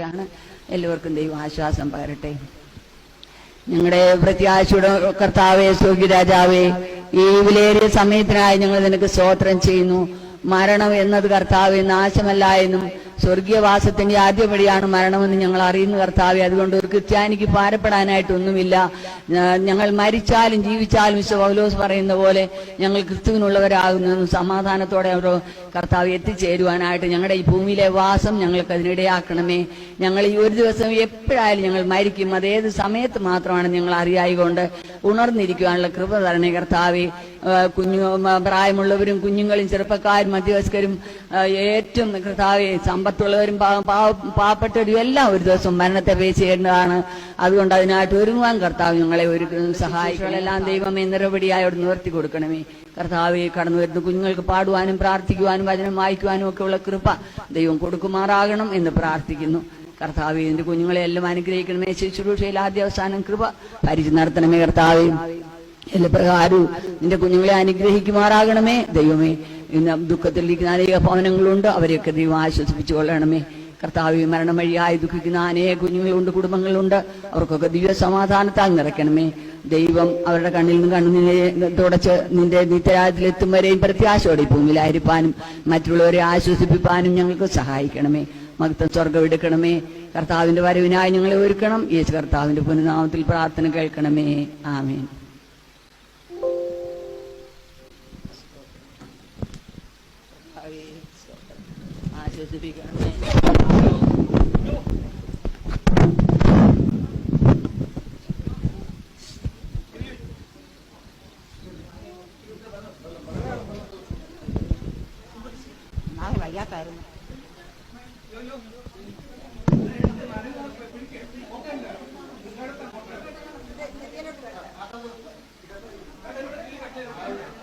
ാണ് എല്ലാവർക്കും ദൈവം ആശ്വാസം പകരട്ടെ. ഞങ്ങളുടെ പ്രത്യാശയുടെ കർത്താവെ രാജാവേ ഈ വിലയേറിയ സമയത്തിനായി ഞങ്ങൾ നിനക്ക് സ്തോത്രം ചെയ്യുന്നു. മരണം എന്നത് കർത്താവ് നാശമല്ല എന്നും സ്വർഗീയവാസത്തിന്റെ ആദ്യപടിയാണ് മരണമെന്ന് ഞങ്ങൾ അറിയുന്നു കർത്താവെ. അതുകൊണ്ട് ഒരു ക്രിസ്ത്യാനിക്ക് ഭാരപ്പെടാനായിട്ടൊന്നുമില്ല. ഞാ- ഞങ്ങൾ മരിച്ചാലും ജീവിച്ചാലും വിശ്വ പൗലോസ് പറയുന്ന പോലെ ഞങ്ങൾ ക്രിസ്തുവിനുള്ളവരാകുന്നു സമാധാനത്തോടെ അവർ കർത്താവ് എത്തിച്ചേരുവാനായിട്ട് ഞങ്ങളുടെ ഈ ഭൂമിയിലെ വാസം ഞങ്ങൾക്ക് അതിനിടയാക്കണമേ. ഞങ്ങൾ ഈ ഒരു ദിവസം എപ്പോഴായാലും ഞങ്ങൾ മരിക്കും. അതേത് സമയത്ത് മാത്രമാണ് ഞങ്ങൾ അറിയായികൊണ്ട് ഉണർന്നിരിക്കുവാനുള്ള കൃപ തരണേ കർത്താവെ. കുഞ്ഞു പ്രായമുള്ളവരും കുഞ്ഞുങ്ങളും ചെറുപ്പക്കാരും മധ്യവയസ്കരും ഏറ്റവും കർത്താവെ സമ്പത്തുള്ളവരും പാവപ്പെട്ടവരും എല്ലാം ഒരു ദിവസം മരണത്തെ ചെയ്യേണ്ടതാണ്. അതുകൊണ്ട് അതിനായിട്ട് ഒരുങ്ങുവാൻ കർത്താവ് ഞങ്ങളെ ഒരു സഹായികളെല്ലാം ദൈവമേ നിറപടിയായോട് നിവർത്തി കൊടുക്കണമേ. കർത്താവെ കടന്നു വരുന്ന കുഞ്ഞുങ്ങൾക്ക് പാടുവാനും പ്രാർത്ഥിക്കുവാനും വചനം വായിക്കുവാനും ഒക്കെയുള്ള കൃപ ദൈവം കൊടുക്കുമാറാകണം എന്ന് പ്രാർത്ഥിക്കുന്നു. കർത്താവെ എന്റെ കുഞ്ഞുങ്ങളെ എല്ലാം അനുഗ്രഹിക്കണമേ. ശുശ്രൂഷയിൽ ആദ്യ അവസാനം കൃപ ഭരിച്ചു നടത്തണമേ കർത്താവെ. എല്ലാ പ്രകാരവും നിന്റെ കുഞ്ഞുങ്ങളെ അനുഗ്രഹിക്കുമാറാകണമേ. ദൈവമേ ഇന്ന് ദുഃഖത്തിലിരിക്കുന്ന അനേക ഭവനങ്ങളുണ്ട്. അവരെയൊക്കെ ദൈവം ആശ്വസിപ്പിച്ചു കൊള്ളണമേ. കർത്താവ് മരണം വഴിയായി ദുഃഖിക്കുന്ന അനേക കുഞ്ഞുങ്ങളുണ്ട് കുടുംബങ്ങളുണ്ട്. അവർക്കൊക്കെ ദിവ്യ സമാധാനത്താൽ നിറയ്ക്കണമേ. ദൈവം അവരുടെ കണ്ണിൽ നിന്ന് കണ്ണുനിന്നെ തുടച്ച് നിന്റെ നിത്യരാജ്യത്തിലെത്തും വരെയും പ്രത്യാശയോടെ ഭൂമിയിലായിരിക്കാനും മറ്റുള്ളവരെ ആശ്വസിപ്പിക്കാനും ഞങ്ങൾക്ക് സഹായിക്കണമേ. മകത്വം സ്വർഗം എടുക്കണമേ. കർത്താവിന്റെ വരവിനായി ഞങ്ങളെ ഒരുക്കണം. യേശു കർത്താവിന്റെ പുനർനാമത്തിൽ പ്രാർത്ഥന കേൾക്കണമേ. ആമേൻ. Thank you.